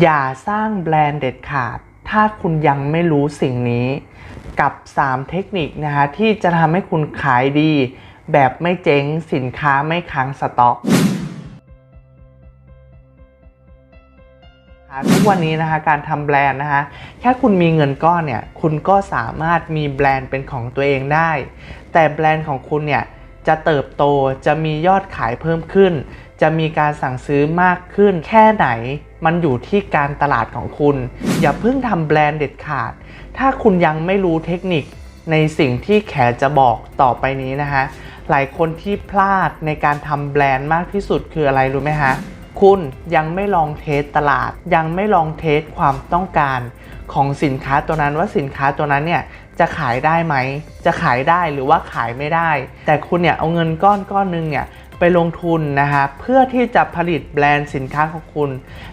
อย่าสร้างแบรนด์เด็ดขาด ถ้าคุณยังไม่รู้สิ่งนี้ กับ 3 เทคนิคนะคะที่จะทำให้คุณขายดี แบบไม่เจ๊งสินค้าไม่ค้างสต็อกทุกวันนี้นะคะการทำแบรนด์นะคะแค่คุณมีเงินก้อนเนี่ยคุณก็สามารถมีแบรนด์เป็นของตัวเองได้ แต่แบรนด์ของคุณเนี่ยจะเติบโตจะมียอดขายเพิ่มขึ้น จะมีการสั่งซื้อมากขึ้นแค่ไหน มันอยู่ที่การตลาดของคุณ อย่าเพิ่งทำแบรนด์เด็ดขาด ถ้าคุณยังไม่รู้เทคนิคในสิ่งที่แขจะบอกต่อไปนี้นะคะหลายคนที่พลาดในการทำแบรนด์มากที่สุดคืออะไรรู้ไหมคะคุณยังไม่ลองเทสตลาด ยังไม่ลองเทสความต้องการของสินค้าตัวนั้นว่าสินค้าตัวนั้นเนี่ยจะขายได้ไหม จะขายได้หรือว่าขายไม่ได้ แต่คุณเนี่ยเอาเงินก้อนก้อนหนึงเนี่ย ไปลงทุนนะคะเพื่อที่จะผลิตแบรนด์สินค้าของคุณ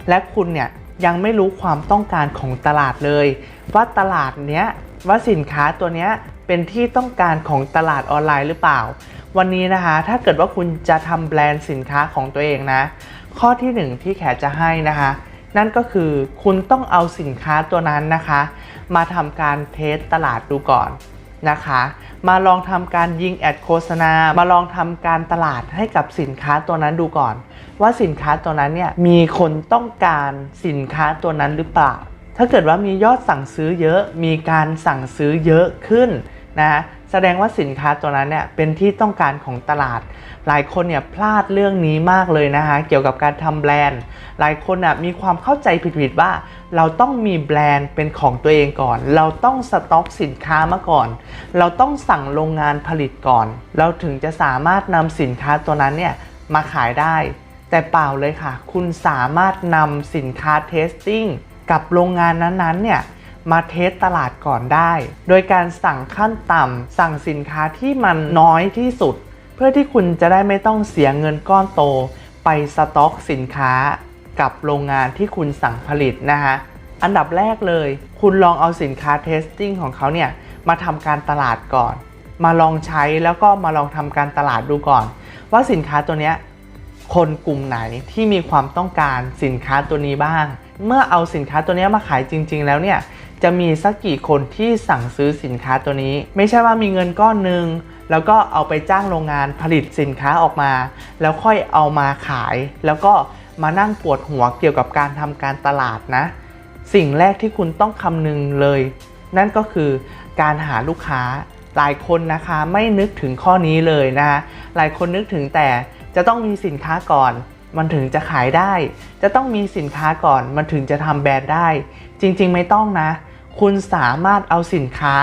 และคุณเนี่ยยังไม่รู้ความต้องการของตลาดเลย ว่าตลาดเนี้ยว่าสินค้าตัวเนี้ยเป็นที่ต้องการของตลาดออนไลน์หรือเปล่า วันนี้นะคะถ้าเกิดว่าคุณจะทำแบรนด์สินค้าของตัวเองนะ ข้อที่หนึ่งที่แขจะให้นะคะนั่นก็คือคุณต้องเอาสินค้าตัวนั้นนะคะ มาทำการเทสตลาดดูก่อน นะคะ มาลองทำการยิงแอดโฆษณา มาลองทำการตลาดให้กับสินค้าตัวนั้นดูก่อน ว่าสินค้าตัวนั้นเนี่ยมีคนต้องการสินค้าตัวนั้นหรือเปล่า ถ้าเกิดว่ามียอดสั่งซื้อเยอะ มีการสั่งซื้อเยอะขึ้น นะแสดงว่าสินค้าตัวนั้นเนี่ยเป็นที่ต้องการของตลาด หลายคนเนี่ยพลาดเรื่องนี้มากเลยนะคะเกี่ยวกับการทำแบรนด์ หลายคนอะมีความเข้าใจผิดๆว่า เราต้องมีแบรนด์เป็นของตัวเองก่อน เราต้องสต็อกสินค้ามาก่อน เราต้องสั่งโรงงานผลิตก่อน เราถึงจะสามารถนำสินค้าตัวนั้นเนี่ยมาขายได้ แต่เปล่าเลยค่ะ คุณสามารถนำสินค้าเทสติ้งกับโรงงานนั้นๆเนี่ย มาเทสตลาดก่อนได้ โดยการสั่งขั้นต่ำสั่งสินค้าที่มันน้อยที่สุด เพื่อที่คุณจะได้ไม่ต้องเสียเงินก้อนโต ไปสต็อกสินค้ากับโรงงานที่คุณสั่งผลิตนะคะอันดับแรกเลย คุณลองเอาสินค้าเทสติ้งของเขาเนี่ยมาทำการตลาดก่อน มาลองใช้แล้วก็มาลองทำการตลาดดูก่อน ว่าสินค้าตัวเนี้ยคนกลุ่มไหนที่มีความต้องการสินค้าตัวนี้บ้าง เมื่อเอาสินค้าตัวนี้มาขายจริง ๆ แล้วเนี่ย จะมีสักกี่คนที่สั่งซื้อสินค้าตัวนี้ ไม่ใช่ว่ามีเงินก้อนหนึ่งแล้วก็เอาไปจ้างโรงงานผลิตสินค้าออกมา แล้วค่อยเอามาขาย แล้วก็มานั่งปวดหัวเกี่ยวกับการทำการตลาดนะ สิ่งแรกที่คุณต้องคำนึงเลย นั่นก็คือการหาลูกค้าหลายคนนะคะไม่นึกถึงข้อนี้เลยนะคะหลายคนนึกถึงแต่จะต้องมีสินค้าก่อน มันถึงจะขายได้ จะต้องมีสินค้าก่อน มันถึงจะทำแบรนด์ได้ จริง ๆ ไม่ต้องนะ คุณสามารถเอาสินค้า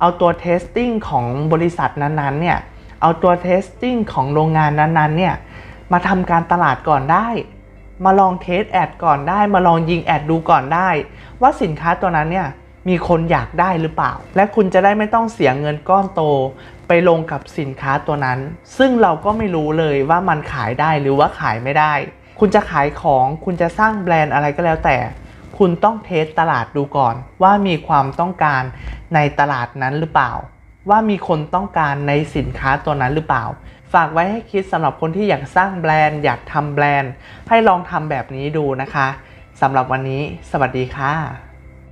เอาตัวเทสติ้งของบริษัทนั้นๆเนี่ยเอาตัวเทสติ้งของโรงงานนั้นๆเนี่ยมาทำการตลาดก่อนได้ มาลองเทสแอดก่อนได้ มาลองยิงแอดดูก่อนได้ ว่าสินค้าตัวนั้นเนี่ยมีคนอยากได้หรือเปล่า และคุณจะได้ไม่ต้องเสียเงินก้อนโต ไปลงกับสินค้าตัวนั้น ซึ่งเราก็ไม่รู้เลยว่ามันขายได้หรือว่าขายไม่ได้ คุณจะขายของคุณจะสร้างแบรนด์อะไรก็แล้วแต่ คุณต้องเทสตลาดดูก่อน ว่ามีความต้องการในตลาดนั้นหรือเปล่า ว่ามีคนต้องการในสินค้าตัวนั้นหรือเปล่า ฝากไว้ให้คิดสำหรับคนที่อยากสร้างแบรนด์อยากทำแบรนด์ ให้ลองทำแบบนี้ดูนะคะสำหรับวันนี้ สวัสดีค่ะ